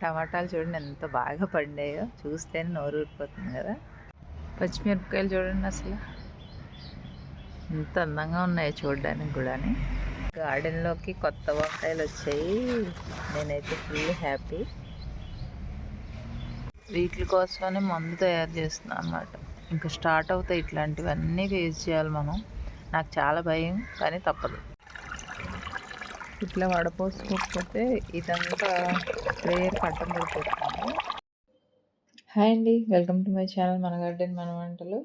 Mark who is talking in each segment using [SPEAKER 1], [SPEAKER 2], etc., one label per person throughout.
[SPEAKER 1] టమాటాలు చూడండి ఎంత బాగా పండాయో. చూస్తేనే నోరు ఊరిపోతుంది కదా. పచ్చిమిరపకాయలు చూడండి అసలు. ఎంత అందంగా ఉన్నాయో చూడడానికి కూడా గార్డెన్లోకి కొత్త వంకాయలు వచ్చాయి. నేనైతే ఫుల్ హ్యాపీ. వీటి కోసమనే మందు తయారు చేస్తున్నాను అనమాట ఇంకా స్టార్ట్ అవుతాయి ఇట్లాంటివన్నీ ఫేస్ చేయాలి మనం. నాకు చాలా భయం కానీ తప్పదు. ఇట్లా వడపోసుకోకపోతే ఇదంతా ప్రేయర్ పట్టం పడిపోతుంది హాయ్ అండి వెల్కమ్ టు మై ఛానల్ మన గార్డెన్ మన వంటలు.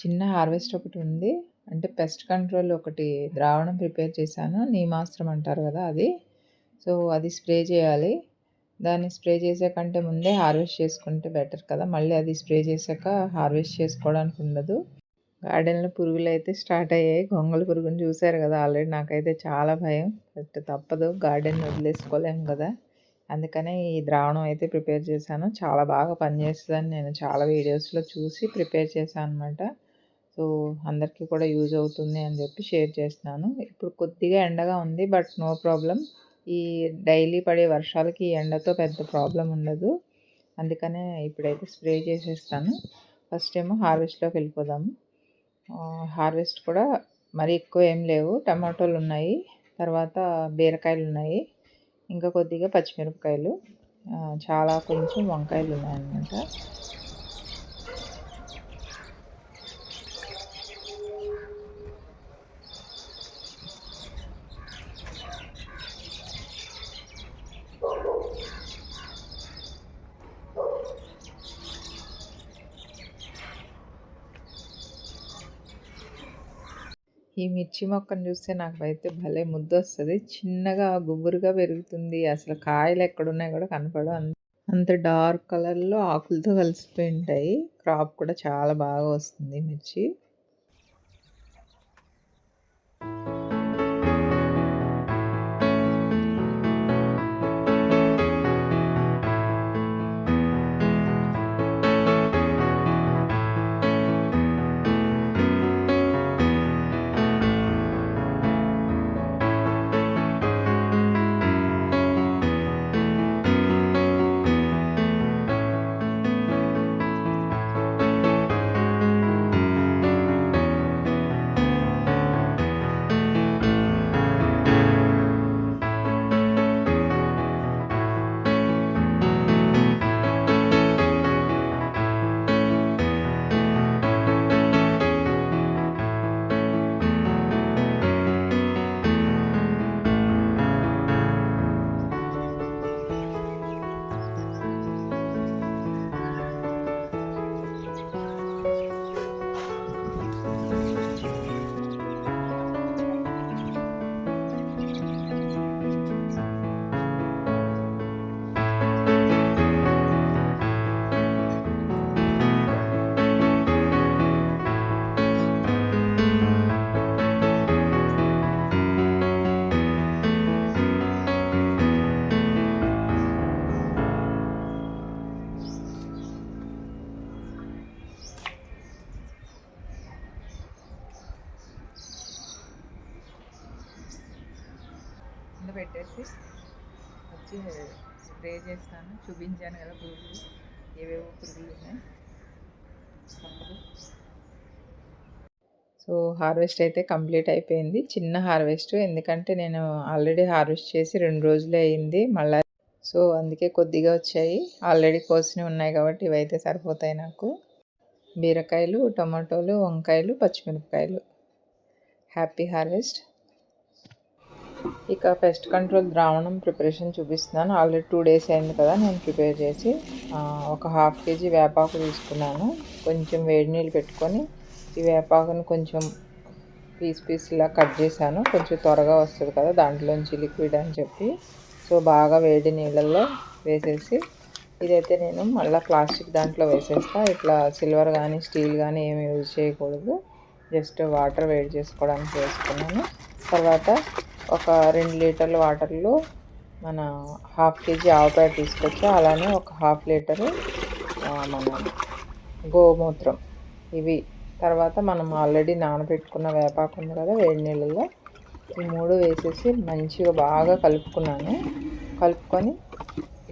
[SPEAKER 1] చిన్న హార్వెస్ట్ ఒకటి ఉంది. అంటే పెస్ట్ కంట్రోల్ ఒకటి ద్రావణం ప్రిపేర్ చేశాను. నీమాస్త్రం అంటారు కదా అది. సో అది స్ప్రే చేయాలి. దాన్ని స్ప్రే చేసే కంటే ముందే హార్వెస్ట్ చేసుకుంటే బెటర్ కదా. మళ్ళీ అది స్ప్రే చేశాక హార్వెస్ట్ చేసుకోవడానికి ఉండదు. గార్డెన్లో పురుగులు అయితే స్టార్ట్ అయ్యాయి. గొంగళి పురుగుని చూశారు కదా ఆల్రెడీ. నాకైతే చాలా భయం. బట్ తప్పదు. గార్డెన్ వదిలేసుకోలేము కదా. అందుకనే ఈ ద్రావణం అయితే ప్రిపేర్ చేశాను. చాలా బాగా పనిచేస్తుందని నేను చాలా వీడియోస్లో చూసి ప్రిపేర్ చేశాను అనమాట సో అందరికీ కూడా యూజ్ అవుతుంది అని చెప్పి షేర్ చేస్తున్నాను. ఇప్పుడు కొద్దిగా ఎండగా ఉంది. But no problem. ఈ డైలీ పడే వర్షాలకి ఈ ఎండతో పెద్ద ప్రాబ్లం ఉండదు. అందుకనే ఇప్పుడైతే స్ప్రే చేసేస్తాను. ఫస్ట్ ఏమో హార్వెస్ట్లోకి వెళ్ళిపోదాము. హార్వెస్ట్ కూడా మరి ఎక్కువ ఏం లేవు. టమాటోలు ఉన్నాయి. తర్వాత బీరకాయలు ఉన్నాయి. ఇంకా కొద్దిగా పచ్చిమిరపకాయలు. చాలా కొంచెం వంకాయలు ఉన్నాయన్నమాట. ఈ మిర్చి మొక్కను చూస్తే నాకు అయితే భలే ముద్దు వస్తుంది చిన్నగా గుబురుగా పెరుగుతుంది. అసలు కాయలు ఎక్కడున్నాయి కూడా కనపడవు. అంత అంత డార్క్ కలర్లో ఆకులతో కలిసిపోయి ఉంటాయి. క్రాప్ కూడా చాలా బాగా వస్తుంది మిర్చి. పెట్టేసి వచ్చి స్ప్రే చేస్తాను. చూపించాను కదా పురుగులు. ఏవేవో పురుగులు ఉన్నాయి. సో హార్వెస్ట్ అయితే కంప్లీట్ అయిపోయింది. చిన్న హార్వెస్ట్ ఎందుకంటే నేను ఆల్రెడీ హార్వెస్ట్ చేసి రెండు రోజులే అయింది మళ్ళీ. సో అందుకే కొద్దిగా వచ్చాయి. ఆల్రెడీ కోసినవి ఉన్నాయి కాబట్టి ఇవైతే సరిపోతాయి నాకు. బీరకాయలు టమాటోలు వంకాయలు పచ్చిమిరపకాయలు. Happy harvest. ఇక పెస్ట్ కంట్రోల్ ద్రావణం ప్రిపరేషన్ చూపిస్తున్నాను. ఆల్రెడీ టూ డేస్ అయింది కదా నేను ప్రిపేర్ చేసి ఒక హాఫ్ కేజీ వేపాకు తీసుకున్నాను. కొంచెం వేడి నీళ్ళు పెట్టుకొని ఈ వేపాకుని కొంచెం పీస్ పీస్ ఇలా కట్ చేశాను. కొంచెం త్వరగా వస్తుంది కదా దాంట్లోంచి లిక్విడ్ అని చెప్పి. సో బాగా వేడి నీళ్ళల్లో వేసేసి ఇదైతే నేను మళ్ళీ ప్లాస్టిక్ దాంట్లో వేసేస్తా. ఇట్లా సిల్వర్ కానీ స్టీల్ కానీ ఏమి యూజ్ చేయకూడదు. జస్ట్ వాటర్ వేడి చేసుకోవడానికి వేసుకున్నాను. తర్వాత ఒక రెండు లీటర్ల వాటర్లో మన హాఫ్ కేజీ ఆవపేడ తీసుకొచ్చి. అలానే ఒక హాఫ్ లీటరు మన గోమూత్రం. ఇవి తర్వాత మనం ఆల్రెడీ నానబెట్టుకున్న వేపాకు ఉంది కదా వేడి నీళ్ళలో. ఈ మూడు వేసేసి మంచిగా బాగా కలుపుకున్నాను. కలుపుకొని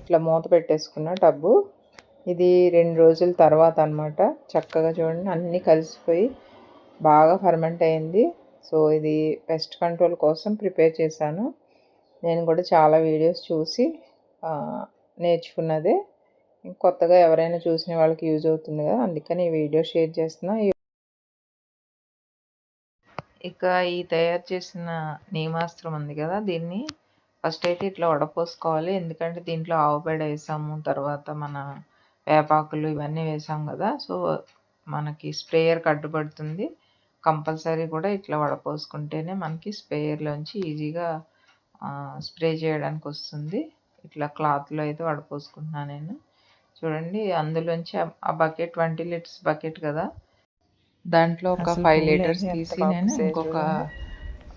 [SPEAKER 2] ఇట్లా మూత పెట్టేసుకున్న టబ్బు. ఇది రెండు రోజుల తర్వాత అనమాట చక్కగా చూడండి అన్నీ కలిసిపోయి బాగా ఫర్మెంట్ అయింది. సో ఇది పెస్ట్ కంట్రోల్ కోసం ప్రిపేర్ చేశాను. నేను కూడా చాలా వీడియోస్ చూసి నేర్చుకున్నదే. కొత్తగా ఎవరైనా చూసిన వాళ్ళకి యూజ్ అవుతుంది కదా అందుకని ఈ వీడియో షేర్ చేస్తున్నా. ఇక ఈ తయారు చేసిన నియమాస్త్రం ఉంది కదా దీన్ని ఫస్ట్ అయితే ఇట్లా వడపోసుకోవాలి. ఎందుకంటే దీంట్లో ఆవుపేడ వేసాము తర్వాత మన వేపాకులు ఇవన్నీ వేసాం కదా సో మనకి స్ప్రేయర్ కట్టుబడుతుంది కంపల్సరీ కూడా ఇట్లా వడపోసుకుంటేనే మనకి స్ప్రేయర్లోంచి ఈజీగా స్ప్రే చేయడానికి వస్తుంది. ఇట్లా క్లాత్లో అయితే వడపోసుకుంటున్నాను నేను. చూడండి అందులోంచి ఆ బకెట్ ట్వంటీ లీటర్స్ బకెట్ కదా. దాంట్లో ఒక ఫైవ్ లీటర్స్ తీసి నేను ఇంకొక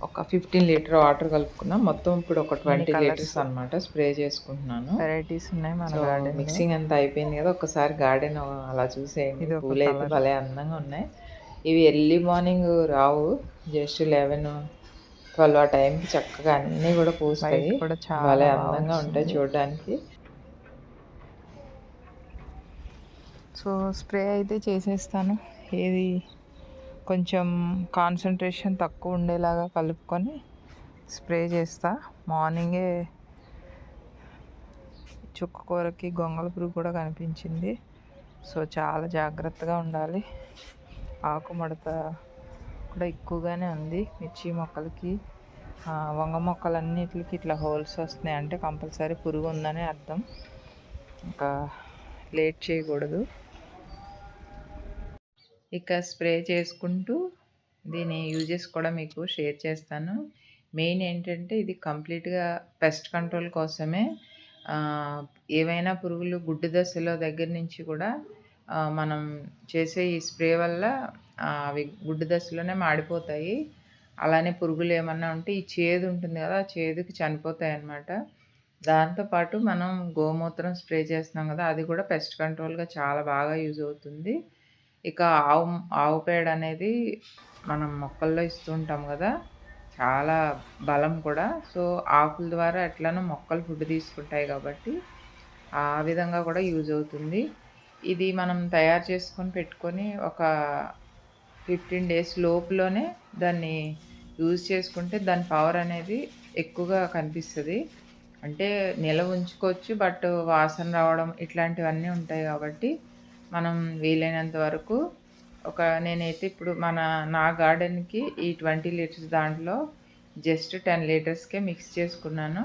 [SPEAKER 2] ఒక ఫిఫ్టీన్ లీటర్ వాటర్ కలుపుకున్నా. మొత్తం ఇప్పుడు ఒక ట్వంటీ లీటర్స్ అనమాట స్ప్రే చేసుకుంటున్నాను.
[SPEAKER 1] వెరైటీస్ ఉన్నాయి మన గార్డెన్
[SPEAKER 2] మిక్సింగ్ అంతా అయిపోయింది కదా. ఒకసారి గార్డెన్ అలా చూసేయండి. పూలు అయితే భలే అందంగా ఉన్నాయి. ఇవి ఎర్లీ మార్నింగ్ రావు జస్ట్ లెవెన్ ట్వెల్వ్ ఆ టైంకి చక్కగా అన్నీ కూడా పూస్తాయి.
[SPEAKER 1] కూడా చాలా
[SPEAKER 2] అందంగా ఉంటాయి చూడడానికి.
[SPEAKER 1] సో స్ప్రే అయితే చేసేస్తాను. ఏది కొంచెం కాన్సన్ట్రేషన్ తక్కువ ఉండేలాగా కలుపుకొని స్ప్రే చేస్తా. మార్నింగే చుక్క కూరకి గొంగళ పురుగు కూడా కనిపించింది. సో చాలా జాగ్రత్తగా ఉండాలి. ఆకుముడత కూడా ఎక్కువగానే ఉంది. మిర్చి మొక్కలకి వంగ మొక్కలన్నిటికి ఇట్లా హోల్స్ వస్తున్నాయి అంటే కంపల్సరీ పురుగు ఉందని అర్థం. ఇంకా లేట్ చేయకూడదు. ఇక స్ప్రే చేసుకుంటూ దీని యూజెస్ కూడా మీకు షేర్ చేస్తాను. మెయిన్ ఏంటంటే ఇది కంప్లీట్గా పెస్ట్ కంట్రోల్ కోసమే. ఏవైనా పురుగులు గుడ్డు దశలో దగ్గర నుంచి కూడా మనం చేసే ఈ స్ప్రే వల్ల అవి గుడ్డు దశలోనే మాడిపోతాయి. అలానే పురుగులు ఏమన్నా ఉంటే ఈ చేదు ఉంటుంది కదా ఆ చేదుకి చనిపోతాయి అన్నమాట దాంతోపాటు మనం గోమూత్రం స్ప్రే చేస్తున్నాం కదా అది కూడా పెస్ట్ కంట్రోల్గా చాలా బాగా యూజ్ అవుతుంది. ఇక ఆవు ఆవు పేడ అనేది మనం మొక్కల్లో ఇస్తూ ఉంటాం కదా చాలా బలం కూడా. సో ఆకుల ద్వారా ఎట్లనో మొక్కలు ఫుడ్ తీసుకుంటాయి కాబట్టి ఆ విధంగా కూడా యూజ్ అవుతుంది. ఇది మనం తయారు చేసుకొని పెట్టుకొని ఒక ఫిఫ్టీన్ డేస్ లోపులోనే దాన్ని యూజ్ చేసుకుంటే దాని పవర్ అనేది ఎక్కువగా కనిపిస్తుంది. అంటే నిలవ ఉంచుకోవచ్చు బట్ వాసన రావడం ఇట్లాంటివన్నీ ఉంటాయి కాబట్టి మనం వీలైనంత వరకు ఒక నేనైతే ఇప్పుడు మన నా గార్డెన్కి ఈ ట్వంటీ లీటర్స్ దాంట్లో జస్ట్ టెన్ లీటర్స్కే మిక్స్ చేసుకున్నాను.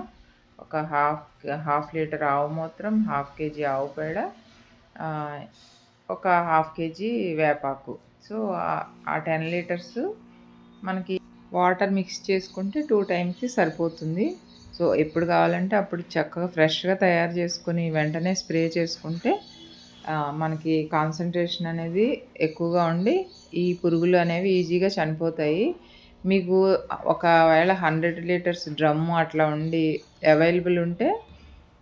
[SPEAKER 1] ఒక హాఫ్ హాఫ్ లీటర్ ఆవు మూత్రం హాఫ్ కేజీ ఆవు పేడ ఒక హాఫ్ కేజీ వేపాకు. సో ఆ టెన్ లీటర్స్ మనకి వాటర్ మిక్స్ చేసుకుంటే టూ టైమ్స్కి సరిపోతుంది. సో ఎప్పుడు కావాలంటే అప్పుడు చక్కగా ఫ్రెష్గా తయారు చేసుకుని వెంటనే స్ప్రే చేసుకుంటే మనకి కాన్సన్ట్రేషన్ అనేది ఎక్కువగా ఉండి ఈ పురుగులు అనేవి ఈజీగా చనిపోతాయి. మీకు ఒకవేళ హండ్రెడ్ లీటర్స్ డ్రమ్ము అట్లా ఉండి అవైలబుల్ ఉంటే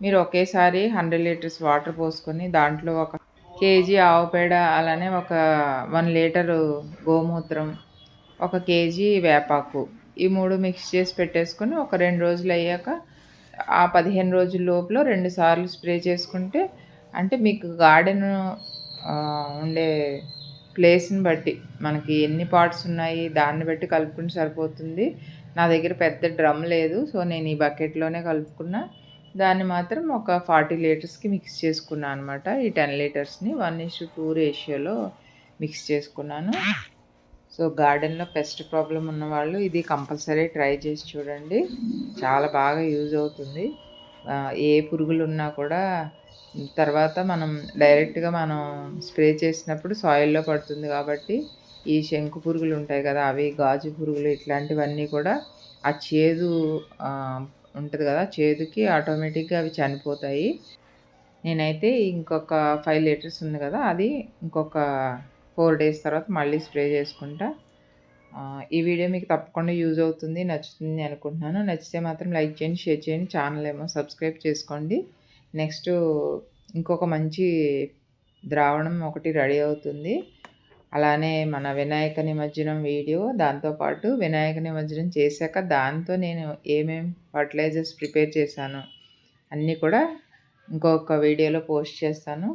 [SPEAKER 1] మీరు ఒకేసారి హండ్రెడ్ లీటర్స్ వాటర్ పోసుకొని దాంట్లో ఒక కేజీ ఆవు పేడ అలానే ఒక వన్ లీటరు గోమూత్రం ఒక కేజీ వేపాకు ఈ మూడు మిక్స్ చేసి పెట్టేసుకొని ఒక రెండు రోజులు అయ్యాక ఆ పదిహేను రోజుల లోపల రెండు సార్లు స్ప్రే చేసుకుంటే అంటే మీకు గార్డెన్ ఉండే ప్లేస్ని బట్టి మనకి ఎన్ని పార్ట్స్ ఉన్నాయి దాన్ని బట్టి కలుపుకుని సరిపోతుంది. నా దగ్గర పెద్ద డ్రమ్ లేదు సో నేను ఈ బకెట్లోనే కలుపుకున్నా. దాన్ని మాత్రం ఒక ఫార్టీ లీటర్స్కి మిక్స్ చేసుకున్నాను అనమాట ఈ టెన్ లీటర్స్ని వన్ ఇస్ టూ రేషియోలో మిక్స్ చేసుకున్నాను. సో గార్డెన్లో పెస్ట్ ప్రాబ్లం ఉన్నవాళ్ళు ఇది కంపల్సరీ ట్రై చేసి చూడండి. చాలా బాగా యూజ్ అవుతుంది. ఏ పురుగులు ఉన్నా కూడా తర్వాత మనం డైరెక్ట్గా మనం స్ప్రే చేసినప్పుడు సాయిల్లో పడుతుంది కాబట్టి ఈ శంకు పురుగులు ఉంటాయి కదా అవి గాజు పురుగులు ఇట్లాంటివన్నీ కూడా ఆ చేదు ఉంటుంది కదా చేదుకి ఆటోమేటిక్గా అవి చనిపోతాయి. నేనైతే ఇంకొక ఫైవ్ లీటర్స్ ఉంది కదా అది ఇంకొక ఫోర్ డేస్ తర్వాత మళ్ళీ స్ప్రే చేసుకుంటా. ఈ వీడియో మీకు తప్పకుండా యూజ్ అవుతుంది నచ్చుతుంది అనుకుంటున్నాను. నచ్చితే మాత్రం లైక్ చేయండి షేర్ చేయండి ఛానల్ ఏమో సబ్స్క్రైబ్ చేసుకోండి. నెక్స్ట్ ఇంకొక మంచి ద్రావణం ఒకటి రెడీ అవుతుంది. అలానే మన వినాయక నిమజ్జనం వీడియో దాంతోపాటు వినాయక నిమజ్జనం చేశాక దాంతో నేను ఏమేమి ఫర్టిలైజర్స్ ప్రిపేర్ చేశాను అన్నీ కూడా ఇంకొక వీడియోలో పోస్ట్ చేస్తాను.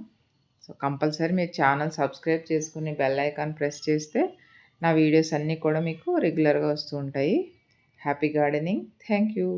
[SPEAKER 1] సో కంపల్సరీ మీరు ఛానల్ సబ్స్క్రైబ్ చేసుకుని బెల్ ఐకాన్ ప్రెస్ చేస్తే నా వీడియోస్ అన్నీ కూడా మీకు రెగ్యులర్గా వస్తూ ఉంటాయి. Happy gardening thank you